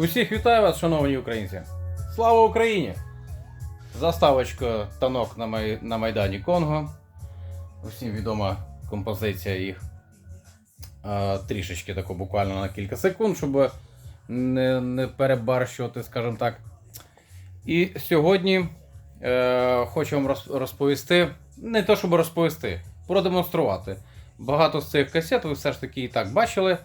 Усіх вітаю вас, шановні українці! Слава Україні! Заставочка танок на, май... на Майдані Конго. Усім відома композиція їх. А, трішечки тако буквально на кілька секунд, щоб не, не перебарщувати, скажімо так. І сьогодні е, хочу вам розповісти, не то щоб розповісти, продемонструвати. Багато з цих касет ви все ж таки і так бачили,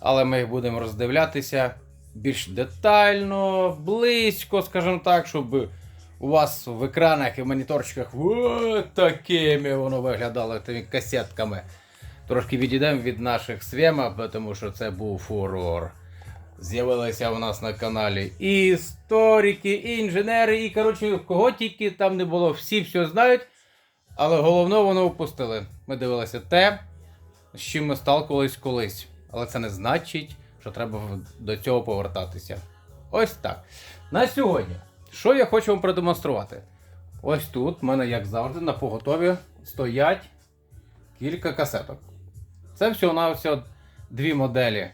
але ми їх будемо роздивлятися більш детально, близько, скажімо так, щоб у вас в екранах і в моніторчиках такими воно виглядало тими касетками. Трошки відійдемо від наших свєма, тому що це був фурор. З'явилися у нас на каналі і історики, і інженери, і коротше, кого тільки там не було, всі все знають. Але головне воно упустили. Ми дивилися те, з чим ми сталкувались колись. Але це не значить, що треба до цього повертатися. Ось так. На сьогодні, що я хочу вам продемонструвати? Ось тут в мене, як завжди, на поготові стоять кілька касеток. Це всього-навсього дві моделі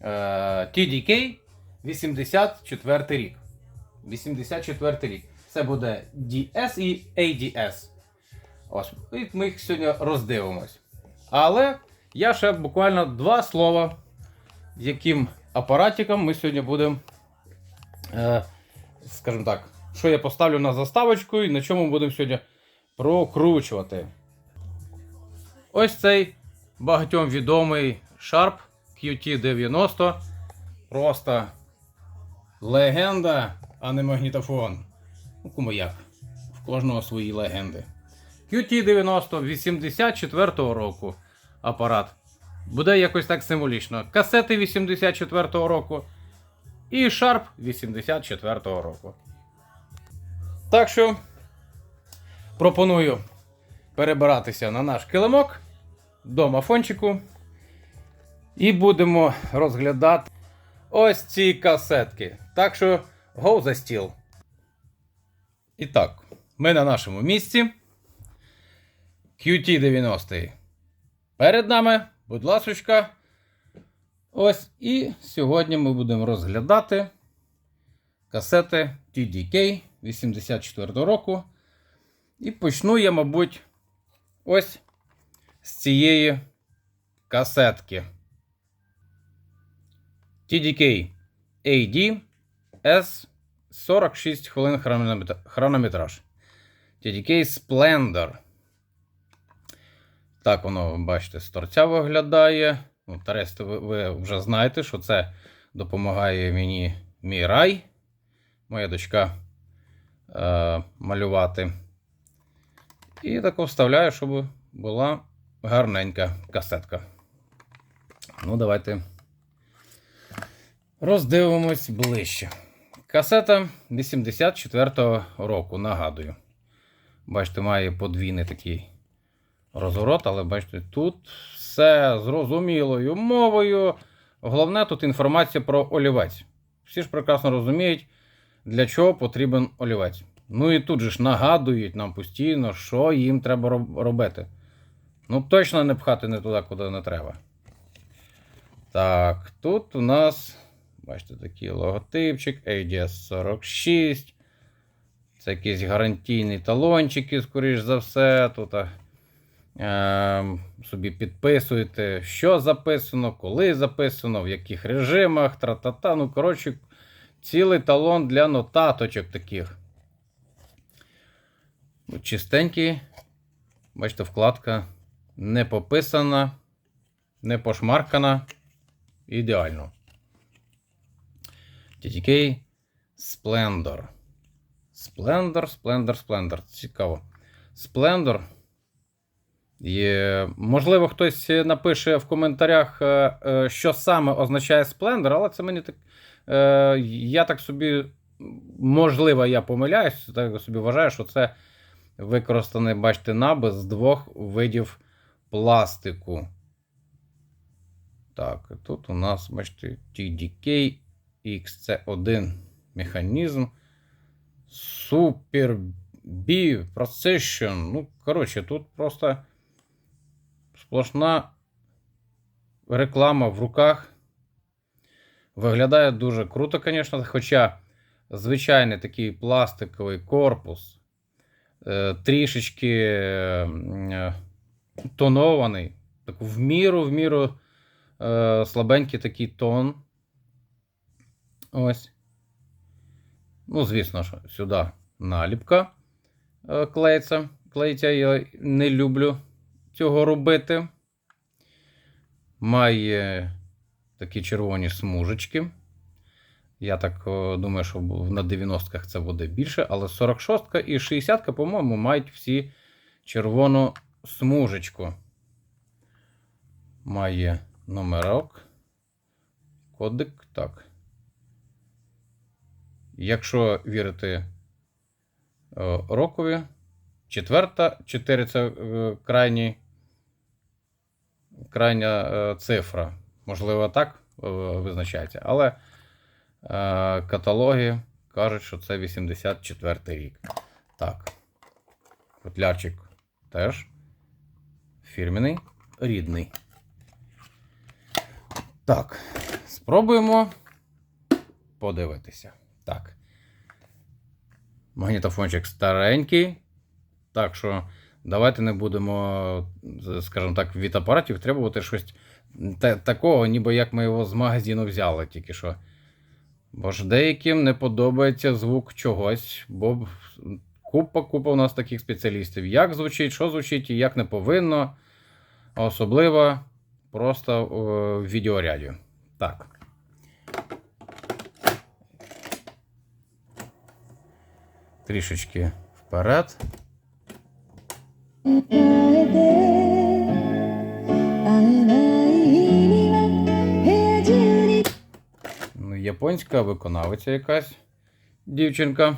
е, TDK 84 рік. 84 рік. Це буде DS і ADS. Ось, і ми їх сьогодні роздивимось. Але я ще буквально два слова, яким апаратиком ми сьогодні будемо, е, скажімо так, що я поставлю на заставочку і на чому будемо сьогодні прокручувати. Ось цей багатьом відомий Sharp QT90. Просто легенда, а не магнітофон. Ну, кому як. В кожного свої легенди. QT90 84-го року апарат. Буде якось так символічно. Касети 84-го року і Sharp 84-го року. Так що пропоную перебиратися на наш килимок до мафончику. І будемо розглядати ось ці касетки. Так що go за стіл. І так, ми на нашому місці. QT90. Перед нами, будь ласочка. Ось і сьогодні ми будемо розглядати касети TDK 84 року. І почну я, мабуть, ось з цієї касетки. TDK AD S 46 хвилин хронометраж. TDK Splendor. Так воно, бачите, з торця виглядає. Ну, Тарест, ви, ви вже знаєте, що це допомагає мені мій рай. Моя дочка е, малювати. І так вставляю, щоб була гарненька касетка. Ну, давайте роздивимось ближче. Касета 84-го року, нагадую. Бачите, має подвійний такий розворот, але бачите, тут все зрозумілою мовою. Головне тут інформація про олівець. Всі ж прекрасно розуміють, для чого потрібен олівець. Ну і тут же ж нагадують нам постійно, що їм треба робити. Ну, точно не пхати не туди, куди не треба. Так, тут у нас, бачите, такий логотипчик ADS 46. Це якісь гарантійні талончики, скоріш за все. Тут собі підписуєте, що записано, коли записано, в яких режимах, тра-та-та. Ну, коротше, цілий талон для нотаточок таких. Ну, Чистенький. Бачите, вкладка не пописана, не пошмаркана. Ідеально. TTK Splendor. Splendor, Splendor, Splendor. Цікаво. Splendor. Можливо, хтось напише в коментарях, е, е, що саме означає Splendor, але це мені так. е, Я так собі, можливо, я помиляюсь, так собі вважаю, що це використаний, бачите, набис з двох видів пластику. Так, тут у нас, бачите, TDK XC1 механізм. Super B Precision. Ну, коротше, тут просто сплошна реклама в руках. Виглядає дуже круто, звісно, хоча звичайний такий пластиковий корпус, е, трішечки е, тонований, так в міру, в міру е, слабенький такий тон. Ось. Ну, звісно ж, сюди наліпка клеїться. Клеїться я не люблю цього робити. Має такі червоні смужечки. Я так думаю, що на 90-ках це буде більше, але 46-ка і 60-ка, по-моєму, мають всі червону смужечку. Має номерок. Кодик. Так. Якщо вірити е, рокові, четверта, 4 це е, крайній, крайня е, цифра. Можливо, так е, визначається. Але е, каталоги кажуть, що це 84 рік. Так. Футлярчик теж фірменний, рідний. Так, спробуємо подивитися. Так. Магнітофончик старенький. Так що давайте не будемо, скажімо так, від апаратів требувати щось та- такого, ніби як ми його з магазину взяли тільки що. Бо ж деяким не подобається звук чогось, бо купа купа у нас таких спеціалістів. Як звучить, що звучить і як не повинно. Особливо просто в відеоряді. Так. Трішечки вперед. Ну, японська виконавиця якась дівчинка.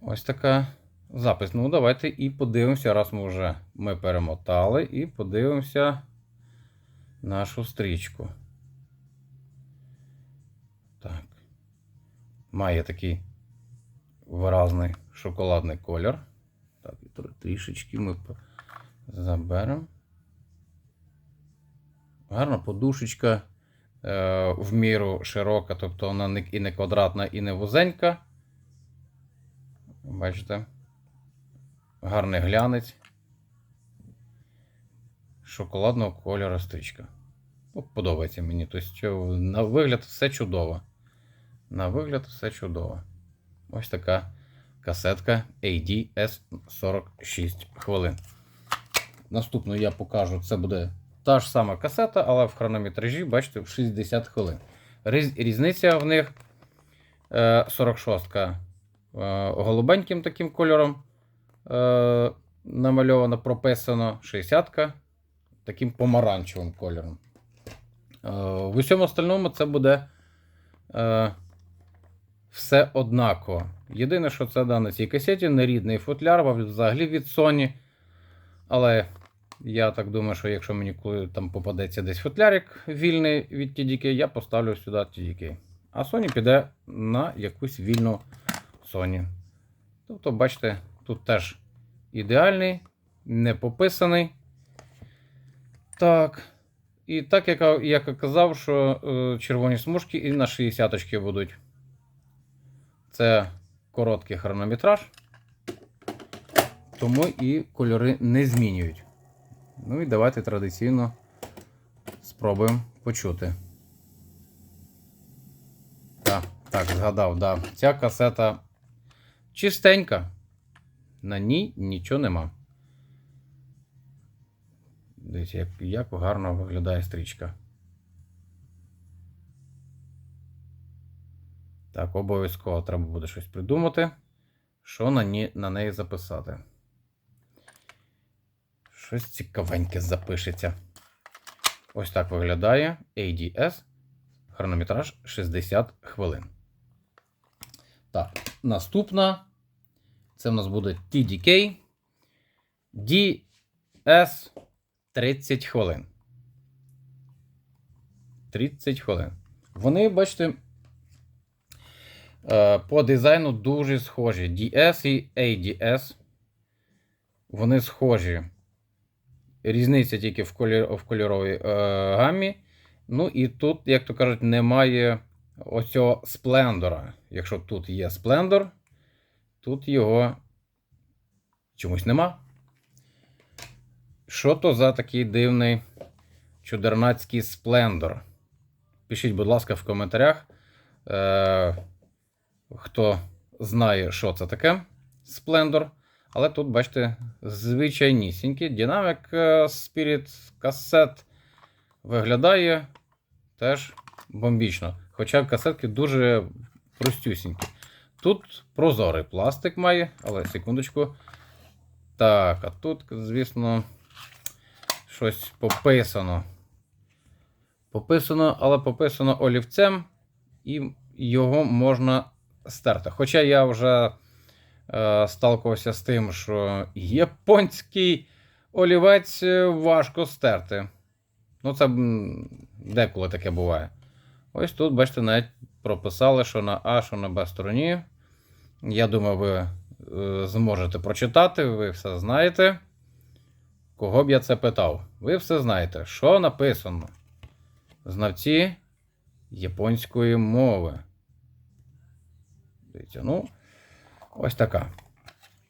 Ось така запис. Ну, давайте і подивимося, раз ми вже ми перемотали, і подивимося нашу стрічку. Так. Має такий виразний шоколадний колір. Так, і трішечки ми заберемо. Гарна подушечка е, в міру широка, тобто вона і не квадратна, і не вузенька. Бачите? Гарний глянець. Шоколадного кольору стрічка. Подобається мені. Тобто, на вигляд все чудово. На вигляд все чудово. Ось така касетка ADS 46 хвилин. Наступну я покажу, це буде та ж сама касета, але в хронометражі, бачите, в 60 хвилин. Різ- Різниця в них е, 46 е, голубеньким таким кольором е, намальовано, прописано, 60-ка таким помаранчевим кольором. Е, в усьому остальному це буде е, все однаково. Єдине, що це на цій касеті нерідний футляр, взагалі від Sony. Але я так думаю, що якщо мені коли там попадеться десь футлярик вільний від TDK, я поставлю сюди TDK. А Sony піде на якусь вільну Sony. Тобто, бачите, тут теж ідеальний, не пописаний. Так. І так, як, я- казав, що е, червоні смужки і на 60 будуть. Це короткий хронометраж. Тому і кольори не змінюють. Ну і давайте традиційно спробуємо почути. Так, так, згадав, да. Ця касета чистенька. На ній нічого нема. Дивіться, як, як гарно виглядає стрічка. Так, обов'язково треба буде щось придумати, що на, ні, на неї записати. Щось цікавеньке запишеться. Ось так виглядає ADS. Хронометраж 60 хвилин. Так, наступна. Це в нас буде TDK DS 30 хвилин. 30 хвилин. Вони, бачите, по дизайну дуже схожі. DS і ADS. Вони схожі. Різниця тільки в, в кольоровій е, гамі. Ну і тут, як то кажуть, немає оцього сплендора. Якщо тут є сплендор, тут його чомусь нема. Що то за такий дивний чудернацький сплендор? Пишіть, будь ласка, в коментарях. Хто знає, що це таке сплендор. Але тут, бачите, звичайнісінький Dynamic е, Spirit касет виглядає теж бомбічно. Хоча касетки дуже простюсінькі. Тут прозорий пластик має, але секундочку. Так, а тут, звісно, щось пописано. Пописано, але пописано олівцем, і його можна стерти. Хоча я вже е, сталкувався з тим, що японський олівець е, важко стерти. Ну, це деколи таке буває. Ось тут, бачите, навіть прописали, що на А, що на Б стороні. Я думаю, ви е, зможете прочитати, ви все знаєте. Кого б я це питав? Ви все знаєте, що написано? Знавці японської мови. Дивіться, ну, ось така.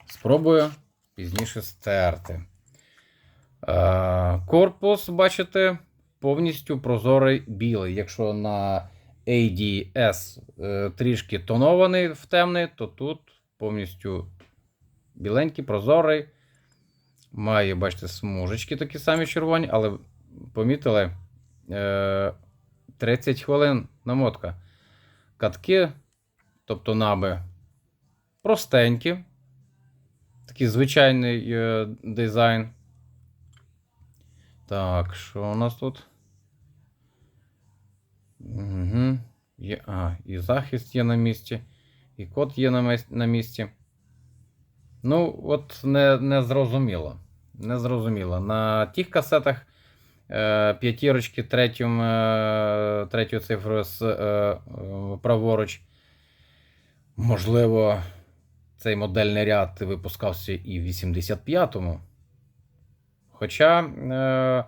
Спробую пізніше стерти. Е, Корпус, бачите, повністю прозорий білий. Якщо на ADS е, трішки тонований в темний, то тут повністю біленький, прозорий. Має, бачите, смужечки такі самі червоні, але помітили е, 30 хвилин намотка. Катки, тобто наби, простенькі. Такий звичайний е, дизайн. Так, що у нас тут? Угу. Є, а, і захист є на місці, і код є на, на місці. Ну, от не, не зрозуміло. Не зрозуміло. На тих касетах е, п'ятірочки третім, е, третю цифру з е, е, праворуч. Можливо, цей модельний ряд випускався і в 85-му. Хоча, е,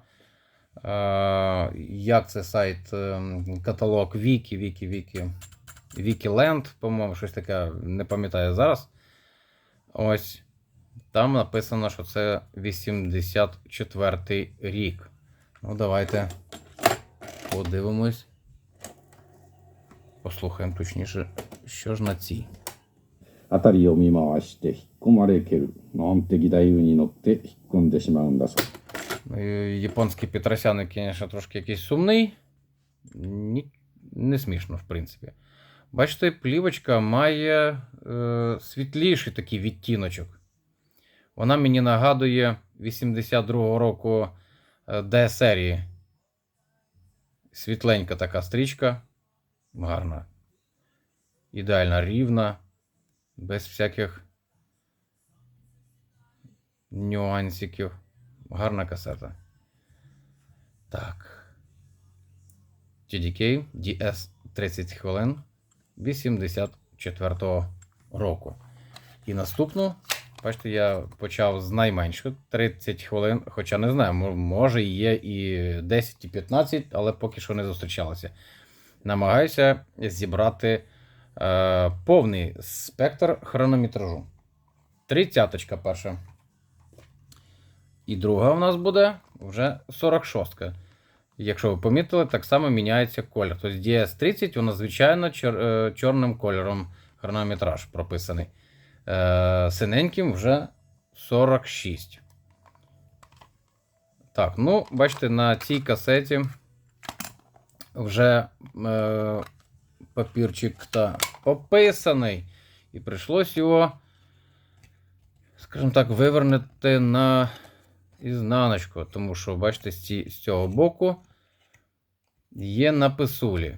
е, як це сайт, е, каталог Вікі, Вікі, Вікі, Вікіленд, по-моєму, щось таке, не пам'ятаю зараз. Ось. Там написано, що це 84 рік. Ну, давайте подивимось. Послухаємо точніше, що ж на цій. 辺りを見回して引っ込まれけるなんて義太夫に乗って引っ込んでしまうんだそう Ну, і Японський Петросяник, звісно, трошки якийсь сумний. Ні, не смішно, в принципі. Бачите, плівочка має е, світліший такий відтіночок. Вона мені нагадує 82-го року е, D-серії. Світленька така стрічка. Гарна. Ідеально рівна. Без всяких нюансиків. Гарна касета. Так. TDK DS 30 хвилин 84 року. І наступну, бачите, я почав з найменшого 30 хвилин, хоча не знаю, мо- може є і 10, і 15, але поки що не зустрічалося. Намагаюся зібрати е, повний спектр хронометражу. Тридцяточка перша. І друга у нас буде вже 46-ка. Якщо ви помітили, так само міняється колір. Тобто DS30 вона звичайно чор, е, чорним кольором хронометраж прописаний. Е, синеньким вже 46. Так, ну, бачите, на цій касеті вже е, папірчик та пописаний. І прийшлось його, скажімо так, вивернути на ізнаночку, тому що, бачите, з, цього боку є написулі.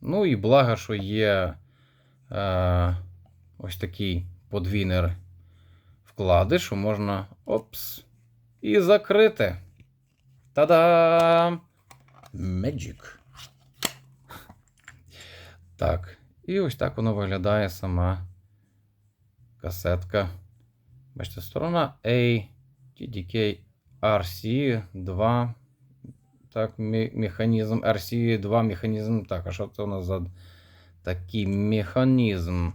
Ну і благо, що є е, ось такий подвійний вкладиш, що можна опс, і закрити. Та-дам! Magic. Так. І ось так воно виглядає сама касетка. Бачите, сторона A, TDK RC 2 Так, механізм RC2 механізм. Так, а що це у нас за такий механізм?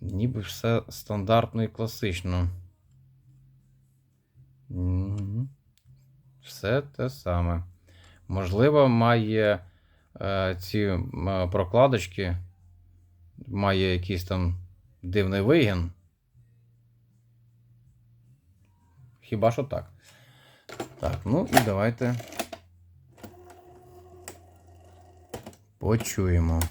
Ніби все стандартно і класично. Все те саме. Можливо, має ці е, прокладочки, має якийсь там дивний вигін. Хіба що так. Так, ну і давайте почуємо.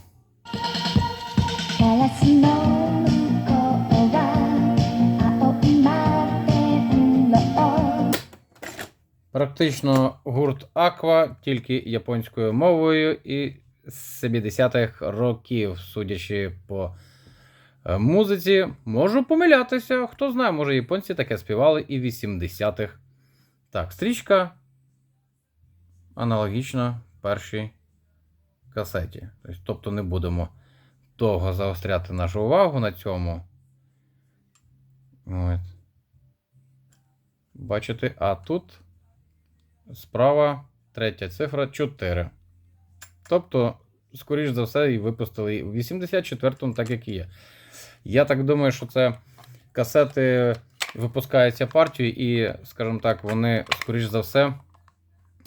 Практично гурт Аква, тільки японською мовою і з 70-х років, судячи по е, музиці, можу помилятися. Хто знає, може японці таке співали і в 80-х. Так, стрічка аналогічна першій касеті. Тобто- Тобто не будемо довго заостряти нашу увагу на цьому. От. Бачите, а тут справа третя цифра 4. Тобто, скоріш за все, і випустили у 84-му, так як і є. Я так думаю, що це касети випускаються партією, і, скажімо так, вони, скоріш за все,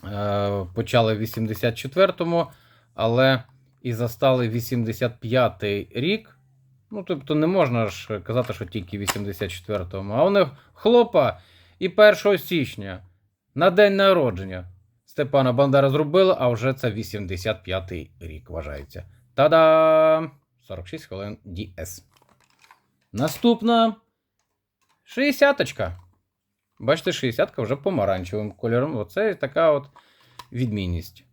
е, почали в 84-му, але і застали 85-й рік. Ну, тобто, не можна ж казати, що тільки в 84-му. А вони хлопа і 1 січня на день народження Степана Бандера зробили, а вже це 85-й рік вважається. Та-дам! 46 хвилин DS. Наступна 60-ка. Бачите, 60-ка вже помаранчевим кольором. Оце така от відмінність.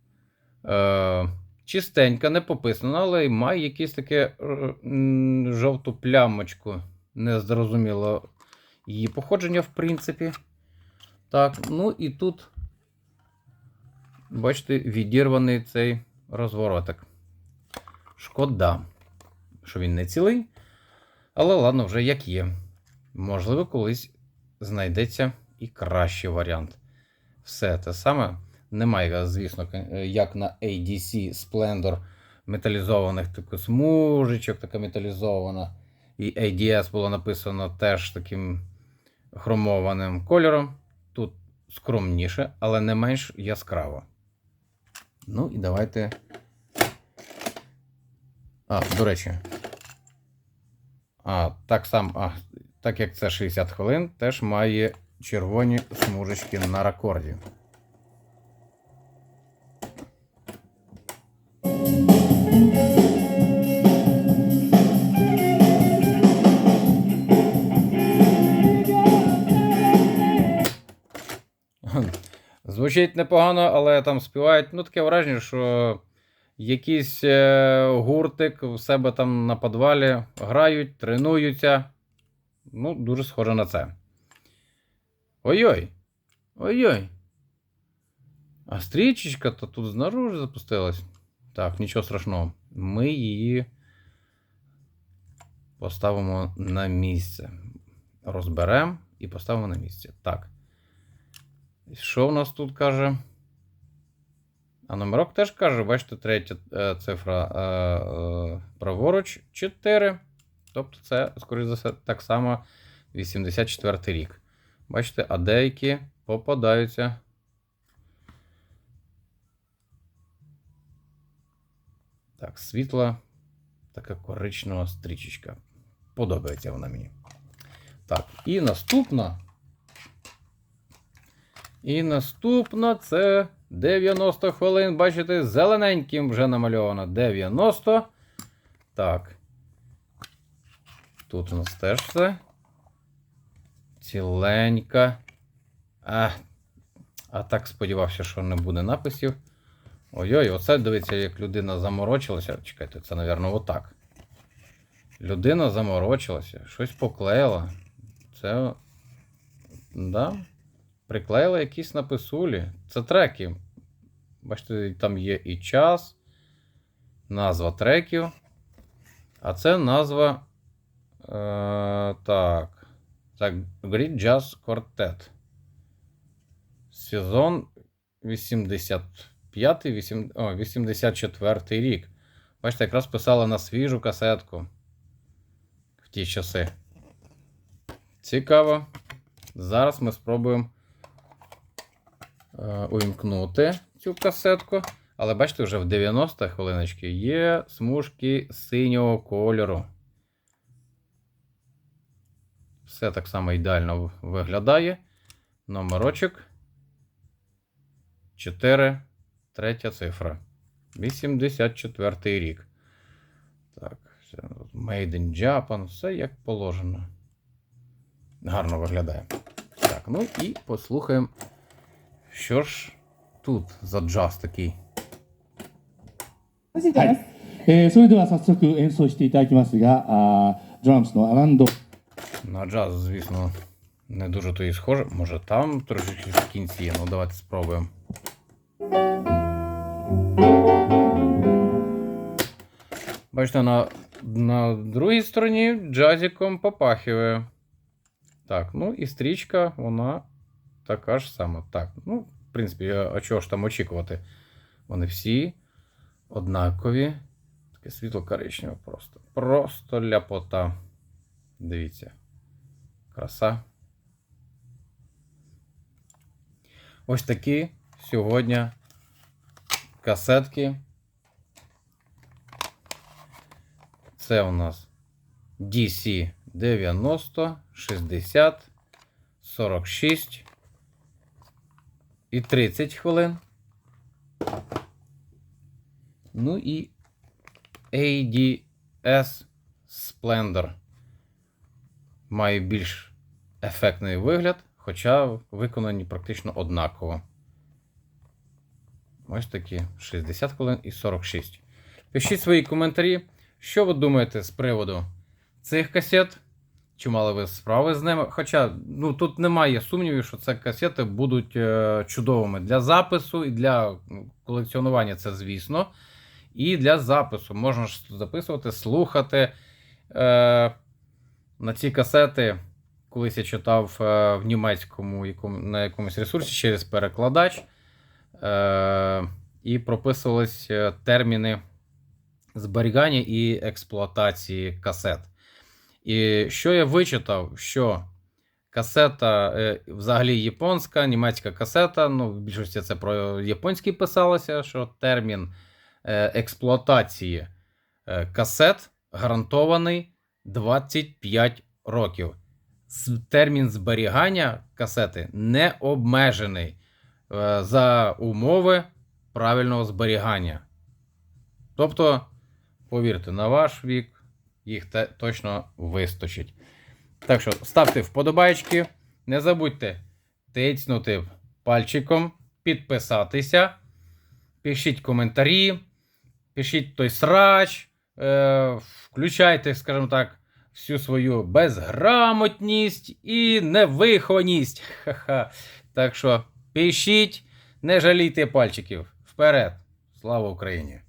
Е, чистенька, не пописана, але й має якесь таке е, жовту плямочку. Незрозуміло її походження, в принципі. Так, ну і тут, бачите, відірваний цей розвороток. Шкода, що він не цілий. Але ладно, вже як є. Можливо, колись знайдеться і кращий варіант. Все те саме. Немає, звісно, е, як на ADC Splendor металізованих таку смужечок, така металізована. І ADS було написано теж таким хромованим кольором. Скромніше, але не менш яскраво. Ну і давайте. А, до речі. А, так само, а, так як це 60 хвилин, теж має червоні смужечки на ракорді. Звучить непогано, але там співають. Ну, таке враження, що якийсь е, гуртик в себе там на підвалі грають, тренуються. Ну, дуже схоже на це. Ой-ой. Ой-ой. А стрічечка то тут знаружи запустилась. Так, нічого страшного. Ми її поставимо на місце. Розберемо і поставимо на місце. Так. Що в нас тут каже? А номерок теж каже, бачите, третя е, цифра е, е, праворуч 4. Тобто це, скоріш за все, так само 84 рік. Бачите, а деякі попадаються. Так, світла, така коричнева стрічечка. Подобається вона мені. Так, і наступна. І наступна це 90 хвилин. Бачите, зелененьким вже намальовано 90. Так. Тут у нас теж все. Ціленька. А, а так сподівався, що не буде написів. Ой-ой, оце дивіться, як людина заморочилася. Чекайте, це, мабуть, отак. Людина заморочилася, щось поклеїла. Це. Да. Приклеїла якісь написулі. Це треки. Бачите, там є і час, назва треків. А це назва. Е, так. Так, Great Jazz Quartet. Сезон 85 вісім- о, 84 рік. Бачите, якраз писала на свіжу касетку в ті часи. Цікаво. Зараз ми спробуємо увімкнути цю касетку. Але бачите, вже в 90 хвилиночки є смужки синього кольору. Все так само ідеально виглядає. Номерочок 4, третя цифра. 84 рік. Так, Made in Japan, все як положено. Гарно виглядає. Так, ну і послухаємо, що ж тут за джаз такий. はい、えーそれでは早速演奏していただきますが、あードラムスのアランド На джаз, звісно, не дуже то і схоже. Може там трошечки в кінці є. Ну давайте спробуємо. Бачите, на, на другій стороні джазиком попахиває. Так, ну і стрічка, вона така ж сама. Так, ну, в принципі, а чого ж там очікувати? Вони всі однакові. Таке світло коричневе просто. Просто ляпота. Дивіться. Краса. Ось такі сьогодні касетки. Це у нас DC 90, 60, 46 і 30 хвилин. Ну і ADS Splendor має більш ефектний вигляд, хоча виконані практично однаково. Ось такі 60 хвилин і 46. Пишіть свої коментарі, що ви думаєте з приводу цих касет. Чи мали ви справи з ними? Хоча ну, тут немає сумнівів, що ці касети будуть е, чудовими для запису і для ну, колекціонування, це звісно. І для запису можна ж записувати, слухати. Е, на ці касети колись я читав е, в німецькому на якомусь ресурсі через перекладач. Е, і прописувались е, терміни зберігання і експлуатації касет. І що я вичитав, що касета е, взагалі японська, німецька касета, ну, в більшості це про японський писалося, що термін е, експлуатації е, касет гарантований 25 років. Термін зберігання касети не обмежений за умови правильного зберігання. Тобто, повірте, на ваш вік їх точно вистачить. Так що ставте вподобайки, не забудьте тицнути пальчиком, підписатися, пишіть коментарі, пишіть той срач, е, включайте, скажімо так, всю свою безграмотність і невихованість. Ха-ха. Так що пишіть, не жалійте пальчиків. Вперед! Слава Україні!